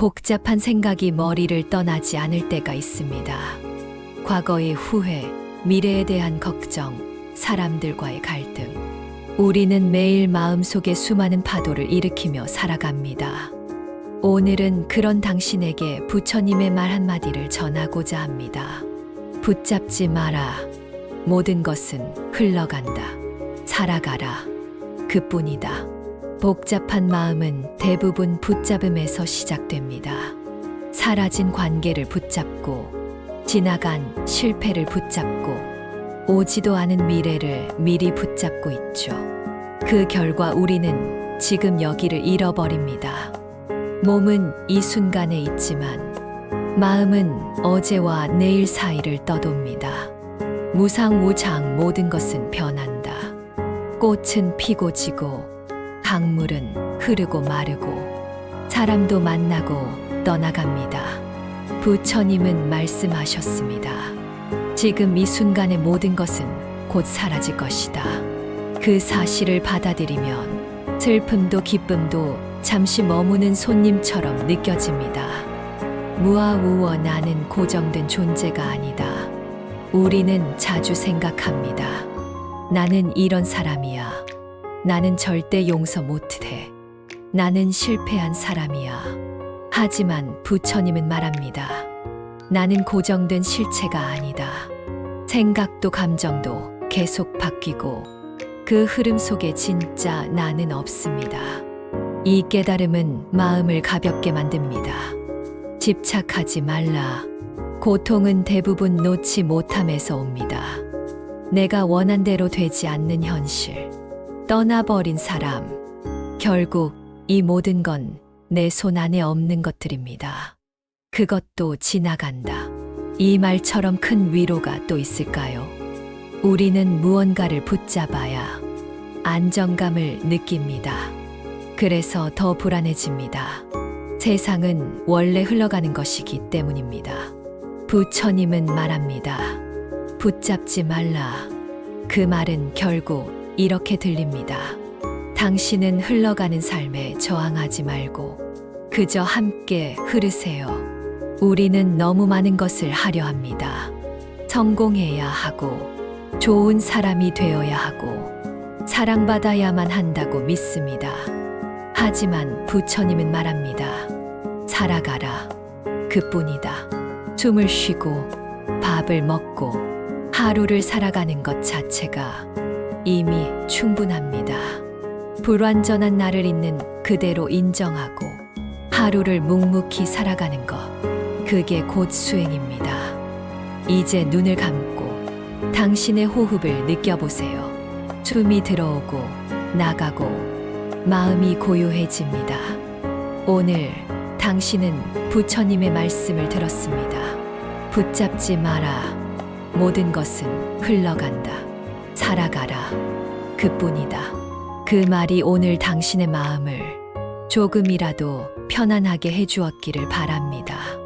복잡한 생각이 머리를 떠나지 않을 때가 있습니다. 과거의 후회, 미래에 대한 걱정, 사람들과의 갈등. 우리는 매일 마음속에 수많은 파도를 일으키며 살아갑니다. 오늘은 그런 당신에게 부처님의 말 한마디를 전하고자 합니다. 붙잡지 마라. 모든 것은 흘러간다. 살아가라. 그뿐이다. 복잡한 마음은 대부분 붙잡음에서 시작됩니다. 사라진 관계를 붙잡고, 지나간 실패를 붙잡고, 오지도 않은 미래를 미리 붙잡고 있죠. 그 결과 우리는 지금 여기를 잃어버립니다. 몸은 이 순간에 있지만, 마음은 어제와 내일 사이를 떠돕니다. 무상 무장 모든 것은 변한다. 꽃은 피고 지고, 강물은 흐르고 마르고, 사람도 만나고 떠나갑니다. 부처님은 말씀하셨습니다. 지금 이 순간의 모든 것은 곧 사라질 것이다. 그 사실을 받아들이면 슬픔도 기쁨도 잠시 머무는 손님처럼 느껴집니다. 무아우어 나는 고정된 존재가 아니다. 우리는 자주 생각합니다. 나는 이런 사람이야. 나는 절대 용서 못해. 나는 실패한 사람이야. 하지만 부처님은 말합니다. 나는 고정된 실체가 아니다. 생각도 감정도 계속 바뀌고 그 흐름 속에 진짜 나는 없습니다. 이 깨달음은 마음을 가볍게 만듭니다. 집착하지 말라. 고통은 대부분 놓지 못함에서 옵니다. 내가 원한 대로 되지 않는 현실. 떠나버린 사람. 결국 이 모든 건 내 손 안에 없는 것들입니다. 그것도 지나간다. 이 말처럼 큰 위로가 또 있을까요? 우리는 무언가를 붙잡아야 안정감을 느낍니다. 그래서 더 불안해집니다. 세상은 원래 흘러가는 것이기 때문입니다. 부처님은 말합니다. 붙잡지 말라. 그 말은 결국 이렇게 들립니다. 당신은 흘러가는 삶에 저항하지 말고 그저 함께 흐르세요. 우리는 너무 많은 것을 하려 합니다. 성공해야 하고 좋은 사람이 되어야 하고 사랑받아야만 한다고 믿습니다. 하지만 부처님은 말합니다. 살아가라. 그뿐이다. 숨을 쉬고 밥을 먹고 하루를 살아가는 것 자체가 이미 충분합니다. 불완전한 나를 있는 그대로 인정하고 하루를 묵묵히 살아가는 것. 그게 곧 수행입니다. 이제 눈을 감고 당신의 호흡을 느껴보세요. 숨이 들어오고 나가고 마음이 고요해집니다. 오늘 당신은 부처님의 말씀을 들었습니다. 붙잡지 마라. 모든 것은 흘러간다. 살아가라. 그뿐이다. 그 말이 오늘 당신의 마음을 조금이라도 편안하게 해주었기를 바랍니다.